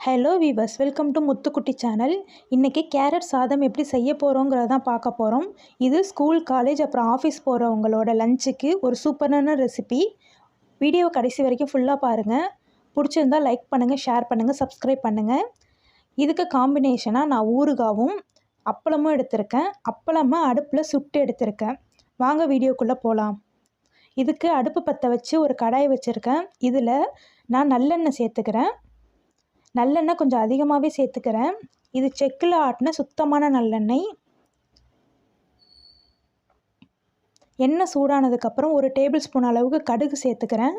Hello viewers welcome to Muthukutti channel இன்றைக்கி carrot சாதம் எப்படி செய்ய போகிறோங்கிறத தான் பார்க்க போகிறோம் இது ஸ்கூல் காலேஜ் அப்புறம் ஆஃபீஸ் போகிறவங்களோட லஞ்சுக்கு ஒரு சூப்பரான ரெசிபி வீடியோ கடைசி வரைக்கும் ஃபுல்லாக பாருங்கள் பிடிச்சிருந்தால் லைக் பண்ணுங்கள் ஷேர் பண்ணுங்கள் சப்ஸ்கிரைப் பண்ணுங்கள் இதுக்கு காம்பினேஷனாக நான் ஊறுகாவும் அப்பளமும் எடுத்திருக்கேன். அப்பளமாக அடுப்பில் சுட்டு எடுத்திருக்கேன். வாங்க வீடியோக்குள்ளே போகலாம் இதுக்கு அடுப்பு பற்ற வச்சு ஒரு கடாய் வச்சுருக்கேன். இதில் நான் நல்லெண்ணெய் சேர்த்துக்கிறேன். நல்லெண்ணெய் கொஞ்சம் அதிகமாகவே சேர்த்துக்கிறேன். இது செக்கில் ஆட்டின சுத்தமான நல்லெண்ணெய். எண்ணெய் சூடானதுக்கப்புறம் ஒரு டேபிள் ஸ்பூன் அளவுக்கு கடுகு சேர்த்துக்கிறேன்.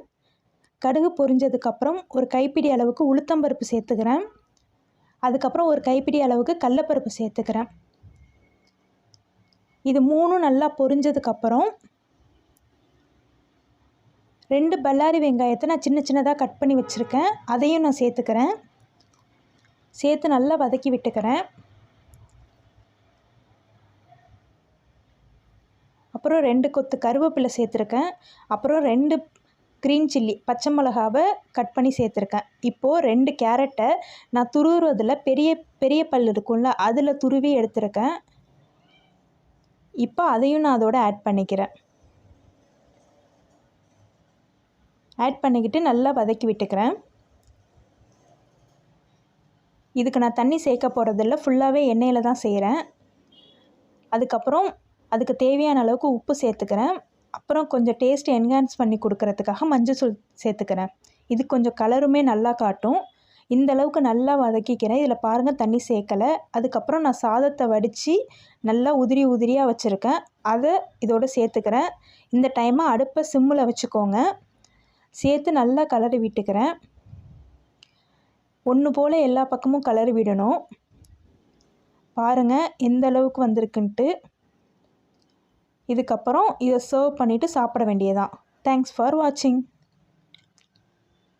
கடுகு பொரிஞ்சதுக்கப்புறம் ஒரு கைப்பிடி அளவுக்கு உளுத்தம்பருப்பு சேர்த்துக்கிறேன். அதுக்கப்புறம் ஒரு கைப்பிடி அளவுக்கு கடலப்பருப்பு சேர்த்துக்கிறேன். இது மூணும் நல்லா பொரிஞ்சதுக்கப்புறம் ரெண்டு பல்லாரி வெங்காயத்தை நான் சின்ன சின்னதாக கட் பண்ணி வச்சுருக்கேன். அதையும் நான் சேர்த்துக்கிறேன். சேர்த்து நல்லா வதக்கி விட்டுக்கிறேன். அப்புறம் ரெண்டு கொத்து கருவேப்பிலை சேர்த்துருக்கேன். அப்புறம் ரெண்டு க்ரீன் சில்லி பச்சை மிளகாவை கட் பண்ணி சேர்த்துருக்கேன். இப்போது ரெண்டு கேரட்டை நான் துருவுறதில் பெரிய பெரிய பல் இருக்கும்ல அதில் துருவி எடுத்திருக்கேன். இப்போ அதையும் நான் அதோட ஆட் பண்ணிக்கிறேன். ஆட் பண்ணிக்கிட்டு நல்லா வதக்கி விட்டுக்கிறேன். இதுக்கு நான் தண்ணி சேர்க்க போகிறதில்ல ஃபுல்லாகவே எண்ணெயில் தான் செய்கிறேன் அதுக்கப்புறம் அதுக்கு தேவையான அளவுக்கு உப்பு சேர்த்துக்கிறேன். அப்புறம் கொஞ்சம் டேஸ்ட் என்ஹான்ஸ் பண்ணி கொடுக்கறதுக்காக மஞ்சள் தூள் சேர்த்துக்கிறேன். இது கொஞ்சம் கலருமே நல்லா காட்டும். இந்த அளவுக்கு நல்லா வதக்கிக்கிறேன். இதில் பாருங்கள் தண்ணி சேர்க்கலை. அதுக்கப்புறம் நான் சாதத்தை வடித்து நல்லா உதிரி உதிரியாக வச்சுருக்கேன். அதை இதோடு சேர்த்துக்கிறேன். இந்த டைமாக அடுப்பை சிம்மில் வச்சுக்கோங்க. சேர்த்து நல்லா கலரி விட்டுக்கிறேன். ஒன்று போல் எல்லா பக்கமும் கலர் விடணும். பாருங்கள் எந்த அளவுக்கு வந்திருக்குன்ட்டு. இதுக்கப்புறம் இதை சர்வ் பண்ணிவிட்டு சாப்பிட வேண்டியதான் தேங்க்ஸ் ஃபார் வாட்சிங்